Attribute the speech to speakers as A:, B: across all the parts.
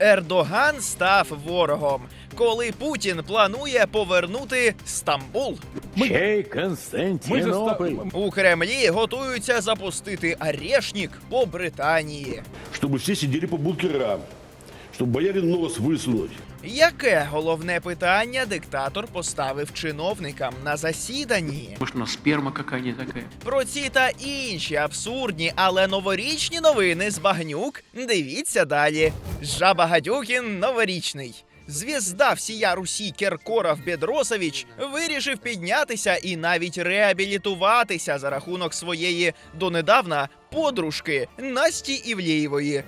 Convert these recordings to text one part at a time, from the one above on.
A: Ердоган став ворогом, коли Путін планує повернути Стамбул.
B: Чей Константинополь,
A: У Кремлі готуються запустити арешник по Британії.
C: чтобы все сидели по бункерам, чтобы бояре нос высунуть.
A: Яке головне питання диктатор поставив чиновникам на засіданні?
D: Может, у сперма какая-нибудь такая?
A: Про ці та інші абсурдні, але новорічні новини з багнюк. Дивіться далі. Жаба Гадюкін новорічний. Звізда всія Русі Кіркоров Бедросович вирішив піднятися і навіть реабілітуватися за рахунок своєї донедавна подружки Насті Івлєєвої.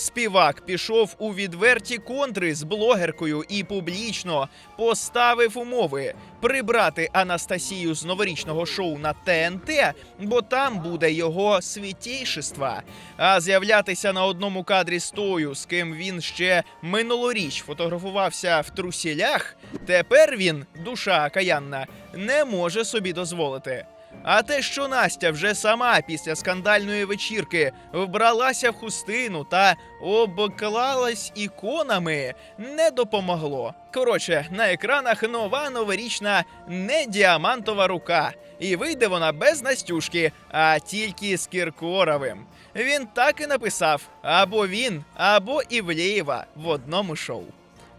A: Співак пішов у відверті контри з блогеркою і публічно поставив умови прибрати Анастасію з новорічного шоу на ТНТ, бо там буде його святейшества. А з'являтися на одному кадрі з тою, з ким він ще минулоріч фотографувався в трусілях, тепер він, душа каянна, не може собі дозволити. А те, що Настя вже сама після скандальної вечірки вбралася в хустину та обклалась іконами, не допомогло. Коротше, на екранах нова новорічна не діамантова рука, і вийде вона без Настюшки, а тільки з Кіркоровим. Він так і написав: або він, або Ивлеева в одному шоу.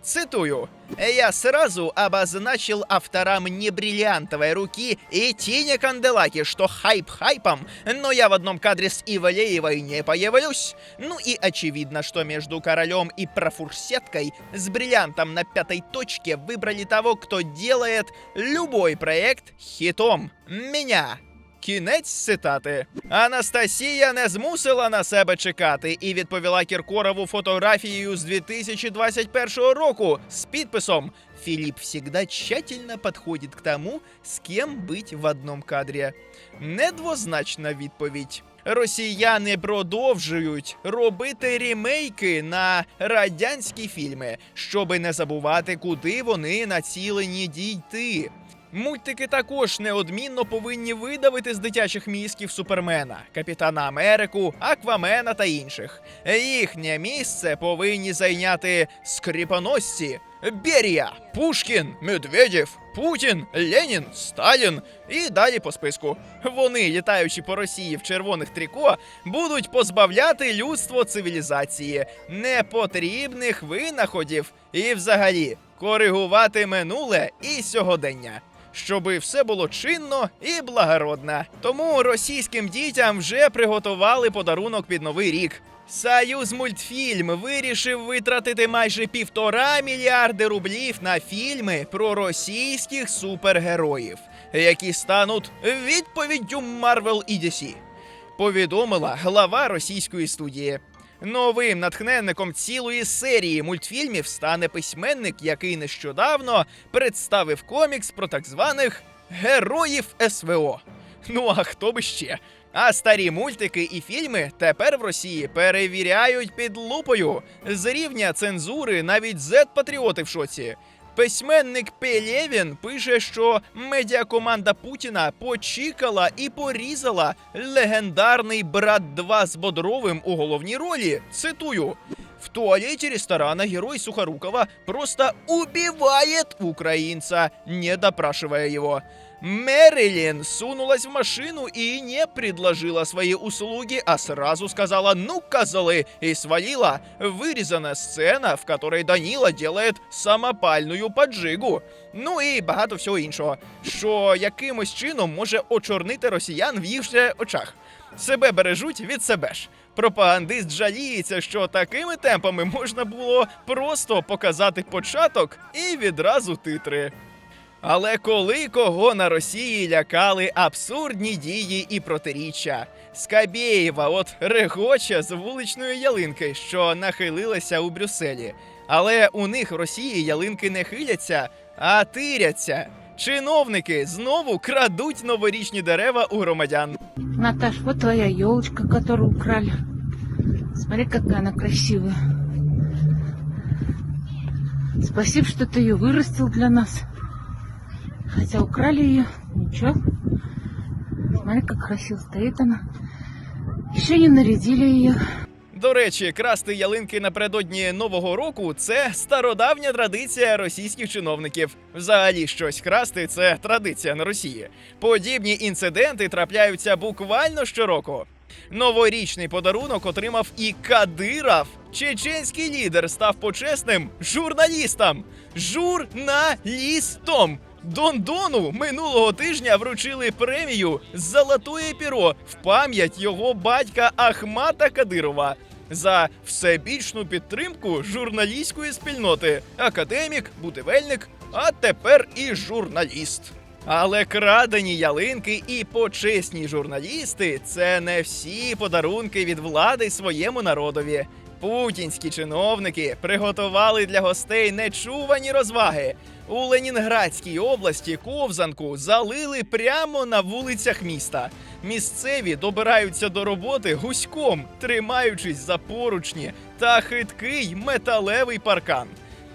A: Цитую. «Я сразу обозначил авторам небриллиантовой руки и Тине Канделаки, что хайп хайпом, но я в одном кадре с Ивлеевой не появлюсь. Ну и очевидно, что между королем и профурсеткой с бриллиантом на пятой точке выбрали того, кто делает любой проект хитом. Меня. Кінець цитати. Анастасія не змусила на себе чекати і відповіла Кіркорову фотографією з 2021 року з підписом Филипп всегда тщательно подходит к тому, с кем быть в одном кадрі. Недвозначна відповідь. Росіяни продовжують робити рімейки на радянські фільми, щоби не забувати, куди вони націлені дійти. Мультики також неодмінно повинні видавити з дитячих мізків Супермена, Капітана Америку, Аквамена та інших. Їхнє місце повинні зайняти скріпоносці. Берія, Пушкін, Медведєв, Путін, Ленін, Сталін і далі по списку. Вони, літаючи по Росії в червоних тріко, будуть позбавляти людство цивілізації, непотрібних винаходів і, взагалі, коригувати минуле і сьогодення. Щоби все було чинно і благородно. Тому російським дітям вже приготували подарунок під новий рік. Союз мультфільм вирішив витратити майже півтора мільярди рублів на фільми про російських супергероїв, які стануть відповіддю Марвел і DC повідомила глава російської студії. Новим натхненником цілої серії мультфільмів стане письменник, який нещодавно представив комікс про так званих героїв СВО. Ну а хто би ще? А старі мультики і фільми тепер в Росії перевіряють під лупою. З рівня цензури навіть зет-патріоти в шоці. Письменник Пелєвін пише, що медіакоманда Путіна почікала і порізала легендарний брат 2 з Бодровим у головній ролі. Цитую. В туалете ресторана герой Сухорукова просто убивает украинца, не допрашивая его. Мэрилин сунулась в машину и не предложила свои услуги, а сразу сказала «ну, козлы» и свалила. Вырезана сцена, в которой Данила делает самопальную поджигу. Ну і багато всього іншого, що якимось чином може очорнити росіян в їх же очах. Себе бережуть від себе ж. Пропагандист жаліється, що такими темпами можна було просто показати початок і відразу титри. Але коли кого на Росії лякали абсурдні дії і протиріччя, Скабєєва от регоче з вуличної ялинки, що нахилилася у Брюсселі. Але у них в Росії ялинки не хиляться, а тиряться. Чиновники знову крадуть новорічні дерева у громадян.
E: Наташ, вот твоя елочка, которую украли. Смотри, какая она красивая. Спасибо, что ты ее вырастил для нас. Хотя украли ее. Ничего. Смотри, как красиво стоит она. Еще не нарядили ее.
A: До речі, красти ялинки напередодні нового року це стародавня традиція російських чиновників. Взагалі, щось красти це традиція на Росії. Подібні інциденти трапляються буквально щороку. Новорічний подарунок отримав і Кадиров. Чеченський лідер став почесним журналістом. Журналістом. Дондону минулого тижня вручили премію Золотое піро в пам'ять його батька Ахмата Кадирова за всебічну підтримку журналістської спільноти. Академік, будівельник, а тепер і журналіст. Але крадені ялинки і почесні журналісти це не всі подарунки від влади своєму народові. Путінські чиновники приготували для гостей нечувані розваги. У Ленінградській області ковзанку залили прямо на вулицях міста. Місцеві добираються до роботи гуськом, тримаючись за поручні та хиткий металевий паркан.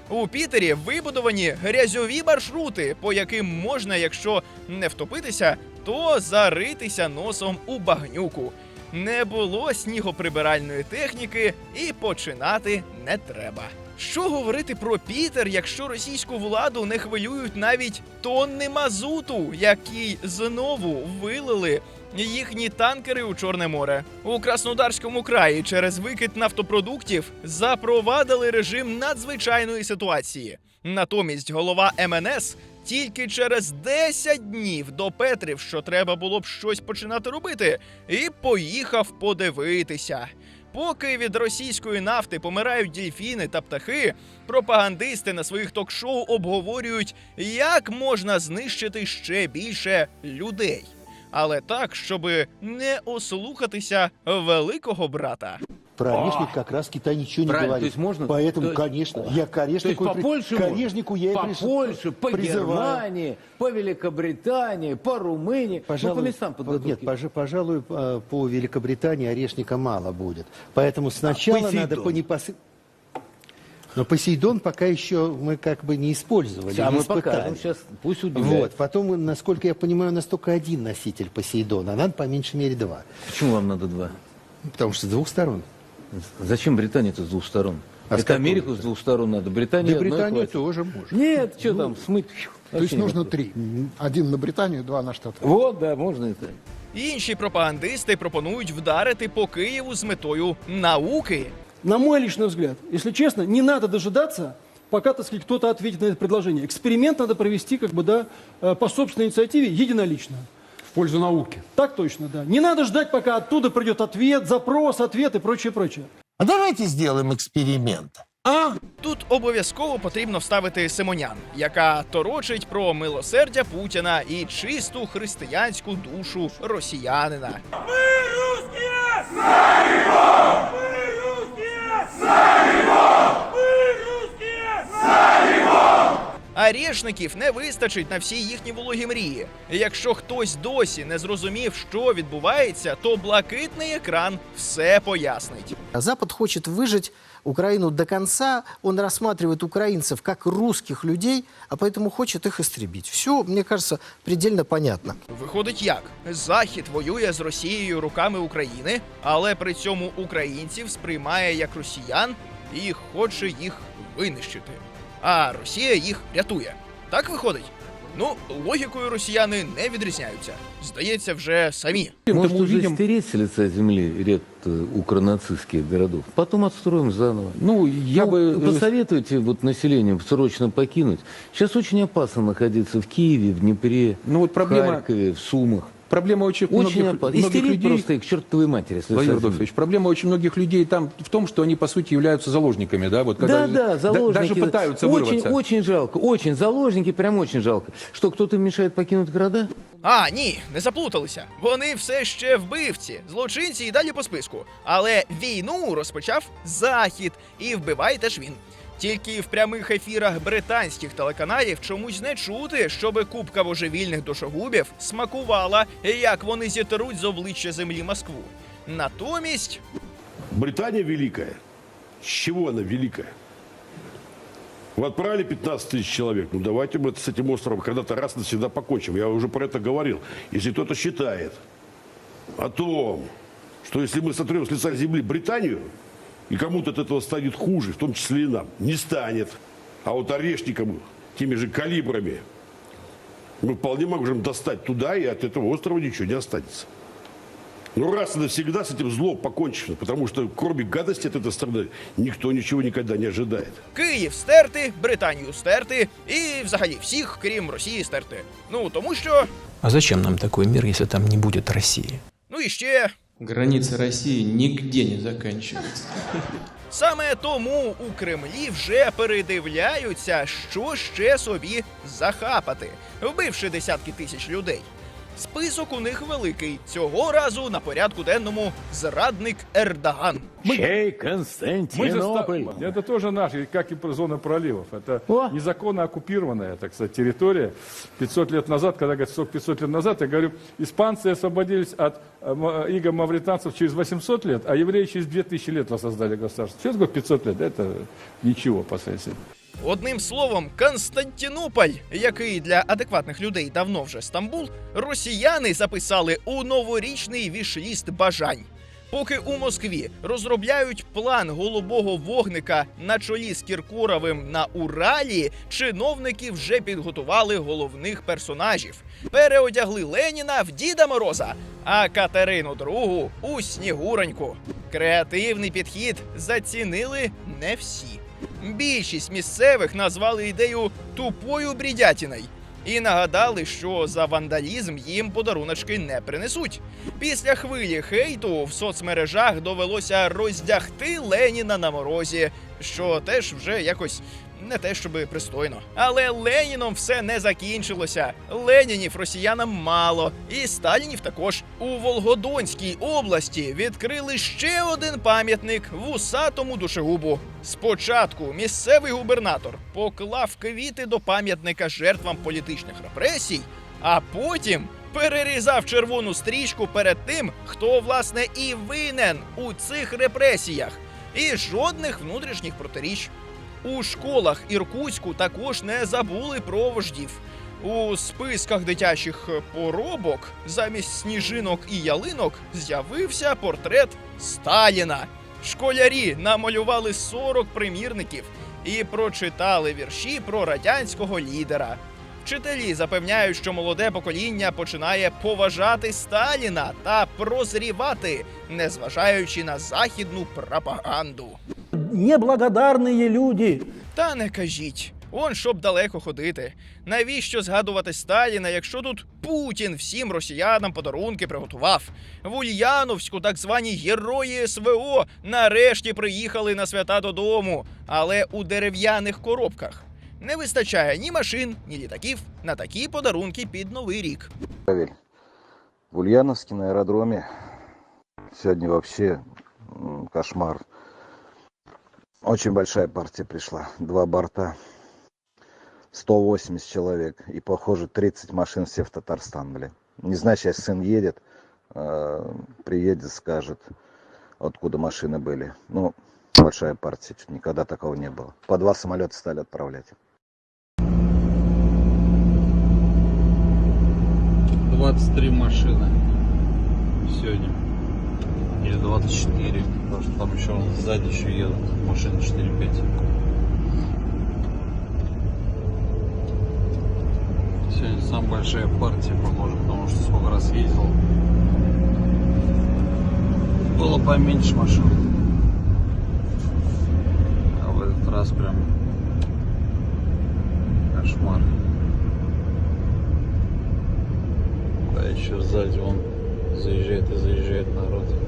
A: У Пітері вибудовані грязьові маршрути, по яким можна, якщо не втопитися, то заритися носом у багнюку. Не було снігоприбиральної техніки, і починати не треба. Що говорити про Пітер, якщо російську владу не хвилюють навіть тонни мазуту, які знову вилили їхні танкери у Чорне море. У Краснодарському краї через викид нафтопродуктів запровадили режим надзвичайної ситуації. Натомість голова МНС тільки через 10 днів допетрив, що треба було б щось починати робити, і поїхав подивитися. Поки від російської нафти помирають дільфіни та птахи, пропагандисти на своїх ток-шоу обговорюють, як можна знищити ще більше людей. Але так, щоб не ослухатися великого брата.
F: Про орешник как раз Китай ничего не
B: Правильно,
F: говорит.
B: то есть можно-
F: Поэтому,
B: то есть-
F: конечно, я к
B: То есть
F: орешнику,
B: по
F: при-
B: Польше
F: к
B: можно?
F: орешнику я и
B: по
F: приш-
B: Польше, по
F: призываю.
B: Германии, по Великобритании, по Румынии,
F: Пожалуй,
B: ну, по местам
F: по-
B: подготовки.
F: нет, пожа- пожалуй, э, по Великобритании орешника мало будет. Поэтому сначала надо
C: Посейдон?
F: по непосы... Но Посейдон пока еще мы как бы не использовали,
B: А
F: не
B: мы
F: испытали.
B: покажем сейчас, пусть удивляет.
F: Вот, потом, насколько я понимаю, у нас только один носитель Посейдона, а надо по меньшей мере два.
B: Почему вам надо два?
F: Потому что с двух сторон.
B: Зачем Британия-то с двух сторон?
F: А с
B: Это
F: какой?
B: Америку с двух сторон надо, Британию
F: Да
B: одной
F: Британию
B: хватит.
F: тоже можно.
B: Нет, что там, смыть.
G: То есть
B: вообще
G: нужно
B: никакого.
G: три. Один на Британию, два на Штаты.
B: Вот, да, можно это.
A: Інші пропагандисти пропонують вдарити по Києву з метою науки.
H: На мой личный взгляд, если честно, не надо дожидаться, пока, так сказать, кто-то ответит на это предложение. Эксперимент надо провести, как бы, да, э, по собственной инициативе, единолично.
I: Пользу науки.
H: Так точно, да. Не надо ждать, пока оттуда придет ответ, запрос, ответ и прочее, прочее.
J: А давайте сделаем эксперимент. А?
A: Тут обов'язково потрібно вставити Симонян, яка торочить про милосердя Путіна і чисту християнську душу росіянина. Арешників не вистачить на всі їхні вологі мрії. Якщо хтось досі не зрозумів, що відбувається, то блакитний екран все пояснить.
J: Запад хочет выжить Украину до конца. Он рассматривает украинцев как русских людей, а поэтому хочет их истребить. Все, мне кажется, предельно понятно.
A: Виходить як? Захід воює з Росією руками України, але при цьому українців сприймає як росіян і хоче їх винищити А Росія їх рятує. Так виходить? Ну, логікою росіяни не відрізняються. Здається, вже самі.
B: Может,
I: мы
B: уже
I: увидим-
B: стереть с лица земли ряд э, укронацистских городов. Потом отстроим заново.
I: Ну, я
B: Ну,
I: бы...
B: Посоветуйте вот населению срочно покинуть. Сейчас очень опасно находиться в Киеве, в Днепре,
I: Ну, вот
B: в
I: проблема-
B: Харькове, в Сумах.
I: Проблема очень,
B: Очень
I: многих,
B: опасно.
I: многих
B: Истерить
I: людей...
B: просто их к чертовой матери.
I: Владимир
B: земли.
I: Проблема очень многих людей там в том, что они, по сути, являются заложниками, да? Вот
B: Да, да,
I: да-
B: заложники.
I: Даже пытаются
B: очень,
I: вырваться.
B: очень жалко, очень. Заложники прям очень жалко. Что, кто-то мешает покинуть города?
A: А, ні, не заплуталися. Вони все ще вбивці, злочинці і далі по списку. Але війну розпочав Захід і вбиває теж він. Тільки в прямих ефірах британських телеканалів чомусь не чути, щоби купка божевільних душогубів смакувала, як вони зітруть з обличчя землі Москву. Натомість
C: Британия великая. С чего она великая? Вы отправили 15 тысяч человек. Ну давайте мы с этим островом когда-то раз навсегда покончим. Я уже про это говорил. Если кто-то считает о том, что если мы сотрем с лица земли Британию, и кому-то от этого станет хуже, в том числе и нам. Не станет. А вот орешникам, теми же калибрами, мы вполне можем достать туда, и от этого острова ничего не останется. Ну, раз и навсегда с этим злом покончено, потому что кроме гадости от этой страны никто ничего никогда не ожидает.
A: Київ стерти, Британію стерти і взагалі всіх, крім Росії, стерти. Ну тому що.
K: А зачем нам такой мир, если там не будет России?
A: Ну і ще.
D: Границы России нигде не заканчиваются.
A: Саме тому у Кремлі вже передивляються, що ще собі захапати, вбивши десятки тисяч людей. Список у них великий. Цього разу на порядку денному зрадник Ердоган.
B: Чей Константинополь?
L: Это тоже наши, как и зона проливов. Это незаконно оккупированная, так сказать, территория. 500 лет назад, когда говорят, сколько 500 лет назад, я говорю, испанцы освободились от э, м- иго мавританцев через 800 лет, а евреи через 2000 лет воссоздали государство. Сейчас говорю 500 лет, это ничего по сравнению.
A: Одним словом, Константинополь, який для адекватних людей давно вже Стамбул, росіяни записали у новорічний вішліст бажань. Поки у Москві розробляють план голубого вогника на чолі з Кіркоровим на Уралі, чиновники вже підготували головних персонажів. Переодягли Леніна в Діда Мороза, а Катерину II у Снігуроньку. Креативний підхід зацінили не всі. Більшість місцевих назвали ідею тупою брідятіною і нагадали, що за вандалізм їм подаруночки не принесуть. Після хвилі хейту в соцмережах довелося роздягти Леніна на морозі, що теж вже якось. Не те, щоби пристойно. Але Леніном все не закінчилося. Ленінів росіянам мало, і Сталінів також. У Волгодонській області відкрили ще один пам'ятник вусатому душегубу. Спочатку місцевий губернатор поклав квіти до пам'ятника жертвам політичних репресій, а потім перерізав червону стрічку перед тим, хто власне і винен у цих репресіях, і жодних внутрішніх протиріч. У школах Іркутську також не забули про вождів. У списках дитячих поробок замість сніжинок і ялинок з'явився портрет Сталіна. Школярі намалювали 40 примірників і прочитали вірші про радянського лідера. Вчителі запевняють, що молоде покоління починає поважати Сталіна та прозрівати, незважаючи на західну пропаганду.
H: Неблагодарные люди.
A: Та не кажіть. Он щоб далеко ходити. Навіщо згадувати Сталіна, якщо тут Путін всім росіянам подарунки приготував? В Ульяновську так звані герої СВО нарешті приїхали на свята додому, але у дерев'яних коробках. Не вистачає ні машин, ні літаків на такі подарунки під новий рік.
B: В Ульяновске на аэродроме сегодня вообще м, кошмар. Очень большая партия пришла. Два борта. 180 человек. И, похоже, 30 машин все в Татарстан, блин. Не знаю, сейчас сын едет, э, приедет, скажет, откуда машины были. Ну, большая партия, чё-то никогда такого не было. По два самолета стали отправлять.
I: 23 машины сегодня. Или 24. Потому что там еще сзади еще едут машины 4-5. Сегодня самая большая партия, похоже, потому что сколько раз ездил. Было поменьше машин. А в этот раз прям кошмар. Да еще сзади он заезжает и заезжает народ.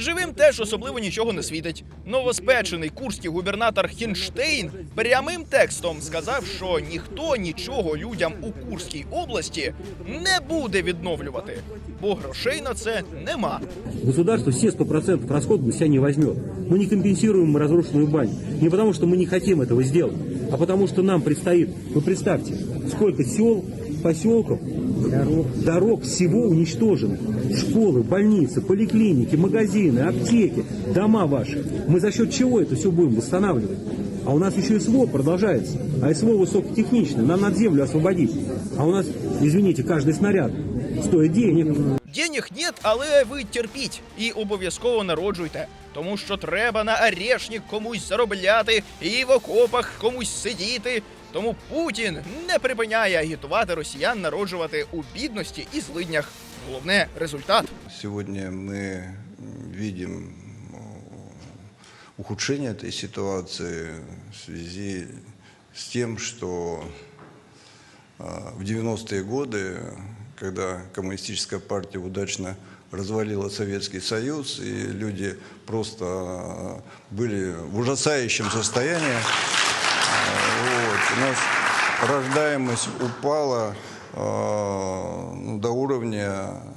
A: Живим теж особливо нічого не світить. Новоспечений курський губернатор Хінштейн прямим текстом сказав, що ніхто нічого людям у Курській області не буде відновлювати, бо грошей на це нема.
H: Государство все 100% расходов на себя не возьмет. Мы не компенсируем разрушенную баню. Не потому, что мы не хотим этого сделать, а потому, что нам предстоит. Вы представьте, сколько сел, поселков, дорог, дорог всего уничтожено. Школы, больницы, поликлиники, магазины, аптеки, дома ваши. Мы за счет чего это все будем восстанавливать? А у нас еще СВО продолжается. А СВО высокотехничное. Нам надо землю освободить. А у нас, извините, каждый снаряд стоит денег.
A: Денег нет, але ви терпіть і обов'язково народжуйте. Тому що треба на арешник комусь заробляти і в окопах комусь сидіти. Тому Путін не припиняє агітувати росіян народжувати у бідності і злиднях. Головне результат.
M: Сегодня мы видим э, ухудшение этой ситуации в связи с тем, что э, в 90-е годы, когда коммунистическая партия удачно развалила Советский Союз, и люди просто э, были в ужасающем состоянии, э, вот, у нас рождаемость упала э, ну, до уровня э,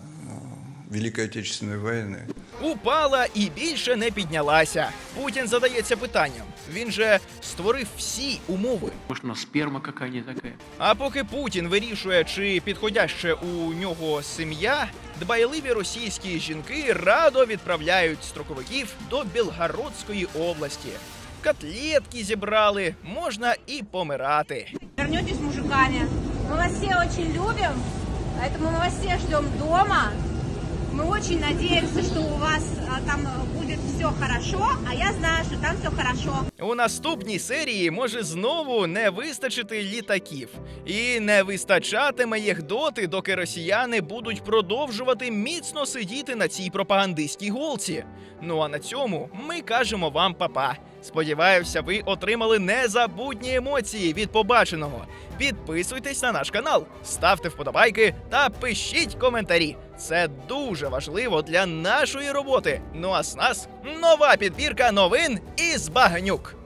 M: Великой Отечественной войны.
A: Упала і більше не піднялася. Путін задається питанням. Він же створив всі умови.
K: Может, у нас сперма какая не такая.
A: А поки Путін вирішує, чи підходяще у нього сім'я, дбайливі російські жінки радо відправляють строковиків до Білгородської області. Котлетки зібрали, можна і помирати.
N: Вернетесь мужиками. Мы вас все очень любим, поэтому мы вас все ждем дома. Мы очень надеемся, что у вас а, там будет все хорошо, а я знаю, что там все хорошо.
A: У наступній серії може знову не вистачити літаків, і не вистачатиме їх доти, доки росіяни будуть продовжувати міцно сидіти на цій пропагандистській голці. Ну а на цьому ми кажемо вам папа. Сподіваюся, ви отримали незабутні емоції від побаченого. Підписуйтесь на наш канал, ставте вподобайки та пишіть коментарі. Це дуже важливо для нашої роботи. Ну а з нас нова підбірка новин із багнюк.